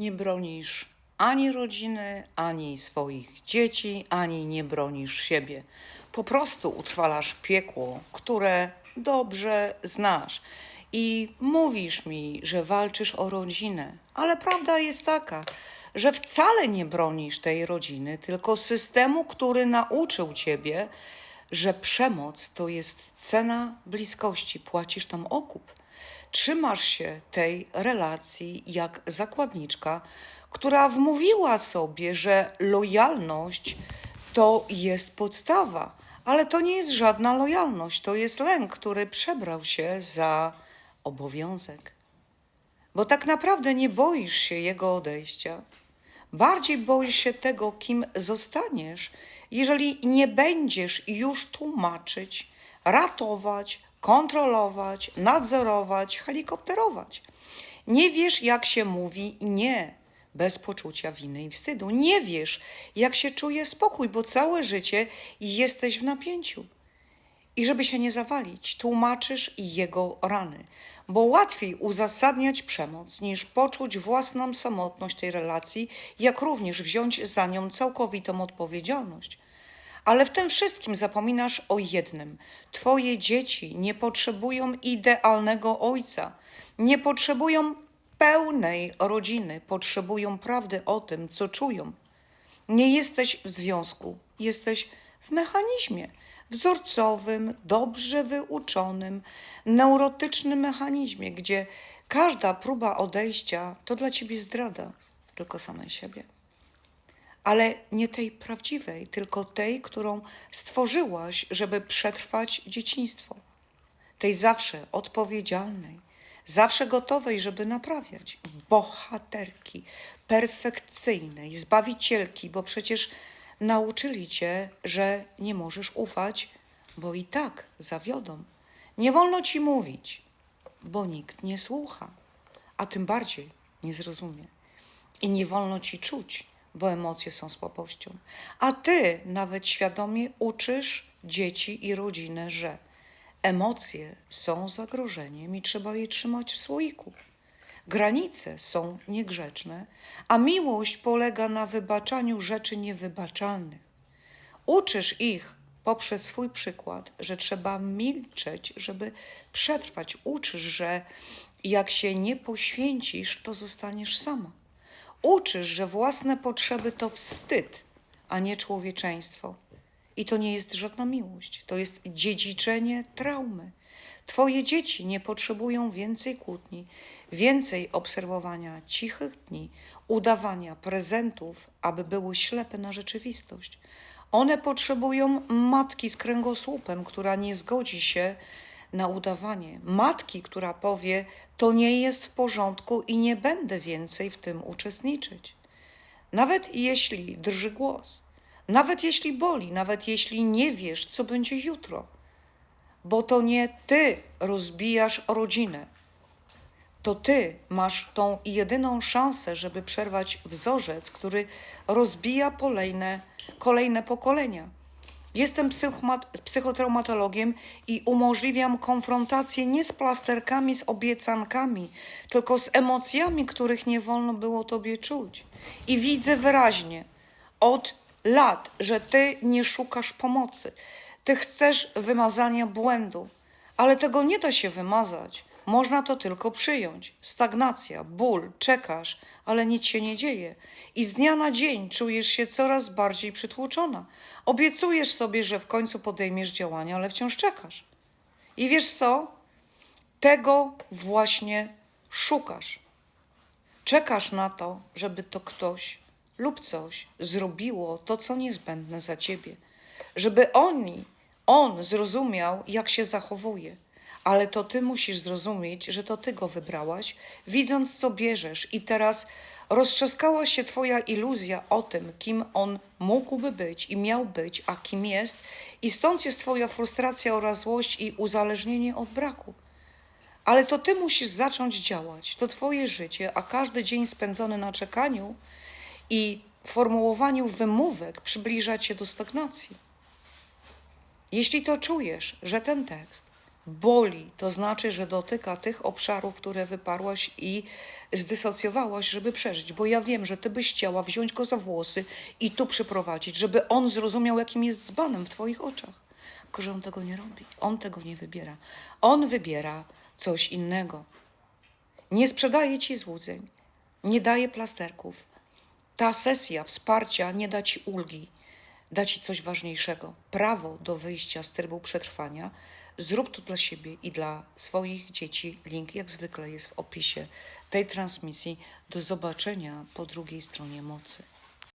nie bronisz ani rodziny, ani swoich dzieci, ani nie bronisz siebie. Po prostu utrwalasz piekło, które dobrze znasz. I mówisz mi, że walczysz o rodzinę, ale prawda jest taka, że wcale nie bronisz tej rodziny, tylko systemu, który nauczył ciebie, że przemoc to jest cena bliskości, płacisz tam okup. Trzymasz się tej relacji jak zakładniczka, która wmówiła sobie, że lojalność to jest podstawa, ale to nie jest żadna lojalność, to jest lęk, który przebrał się za obowiązek. Bo tak naprawdę nie boisz się jego odejścia. Bardziej boisz się tego, kim zostaniesz, jeżeli nie będziesz już tłumaczyć, ratować, kontrolować, nadzorować, helikopterować. Nie wiesz, jak się mówi nie bez poczucia winy i wstydu. Nie wiesz, jak się czuje spokój, bo całe życie jesteś w napięciu. I żeby się nie zawalić, tłumaczysz jego rany, bo łatwiej uzasadniać przemoc niż poczuć własną samotność tej relacji, jak również wziąć za nią całkowitą odpowiedzialność. Ale w tym wszystkim zapominasz o jednym: Twoje dzieci nie potrzebują idealnego ojca, nie potrzebują pełnej rodziny, potrzebują prawdy o tym, co czują. Nie jesteś w związku, jesteś w mechanizmie. Wzorcowym, dobrze wyuczonym, neurotycznym mechanizmie, gdzie każda próba odejścia to dla ciebie zdrada. Tylko samej siebie. Ale nie tej prawdziwej, tylko tej, którą stworzyłaś, żeby przetrwać dzieciństwo. Tej zawsze odpowiedzialnej, zawsze gotowej, żeby naprawiać. Bohaterki, perfekcyjnej, zbawicielki, bo przecież nauczyli cię, że nie możesz ufać, bo i tak zawiodą. Nie wolno ci mówić, bo nikt nie słucha, a tym bardziej nie zrozumie. I nie wolno ci czuć, bo emocje są słabością. A ty nawet świadomie uczysz dzieci i rodzinę, że emocje są zagrożeniem i trzeba je trzymać w słoiku. Granice są niegrzeczne, a miłość polega na wybaczaniu rzeczy niewybaczalnych. Uczysz ich poprzez swój przykład, że trzeba milczeć, żeby przetrwać. Uczysz, że jak się nie poświęcisz, to zostaniesz sama. Uczysz, że własne potrzeby to wstyd, a nie człowieczeństwo. I to nie jest żadna miłość, to jest dziedziczenie traumy. Twoje dzieci nie potrzebują więcej kłótni, więcej obserwowania cichych dni, udawania prezentów, aby były ślepe na rzeczywistość. One potrzebują matki z kręgosłupem, która nie zgodzi się na udawanie. Matki, która powie: To nie jest w porządku i nie będę więcej w tym uczestniczyć. Nawet jeśli drży głos, nawet jeśli boli, nawet jeśli nie wiesz, co będzie jutro, bo to nie ty rozbijasz rodzinę. To ty masz tą jedyną szansę, żeby przerwać wzorzec, który rozbija kolejne, kolejne pokolenia. Jestem psychotraumatologiem i umożliwiam konfrontację nie z plasterkami, z obiecankami, tylko z emocjami, których nie wolno było tobie czuć. I widzę wyraźnie od lat, że ty nie szukasz pomocy. Ty chcesz wymazania błędu, ale tego nie da się wymazać. Można to tylko przyjąć. Stagnacja, ból, czekasz, ale nic się nie dzieje. I z dnia na dzień czujesz się coraz bardziej przytłoczona. Obiecujesz sobie, że w końcu podejmiesz działania, ale wciąż czekasz. I wiesz co? Tego właśnie szukasz. Czekasz na to, żeby to ktoś lub coś zrobiło to, co niezbędne za ciebie. Żeby oni, on zrozumiał, jak się zachowuje. Ale to ty musisz zrozumieć, że to ty go wybrałaś, widząc, co bierzesz, i teraz roztrzaskała się twoja iluzja o tym, kim on mógłby być i miał być, a kim jest, i stąd jest twoja frustracja oraz złość i uzależnienie od braku. Ale to ty musisz zacząć działać. To twoje życie, a każdy dzień spędzony na czekaniu i formułowaniu wymówek przybliża cię do stagnacji. Jeśli to czujesz, że ten tekst boli, to znaczy, że dotyka tych obszarów, które wyparłaś i zdysocjowałaś, żeby przeżyć. Bo ja wiem, że ty byś chciała wziąć go za włosy i tu przyprowadzić, żeby on zrozumiał, jakim jest dzbanem w twoich oczach. Tylko, że on tego nie robi. On tego nie wybiera. On wybiera coś innego. Nie sprzedaje ci złudzeń, nie daje plasterków. Ta sesja wsparcia nie da ci ulgi, da ci coś ważniejszego prawo do wyjścia z trybu przetrwania. Zrób to dla siebie i dla swoich dzieci. Link, jak zwykle, jest w opisie tej transmisji. Do zobaczenia po drugiej stronie mocy.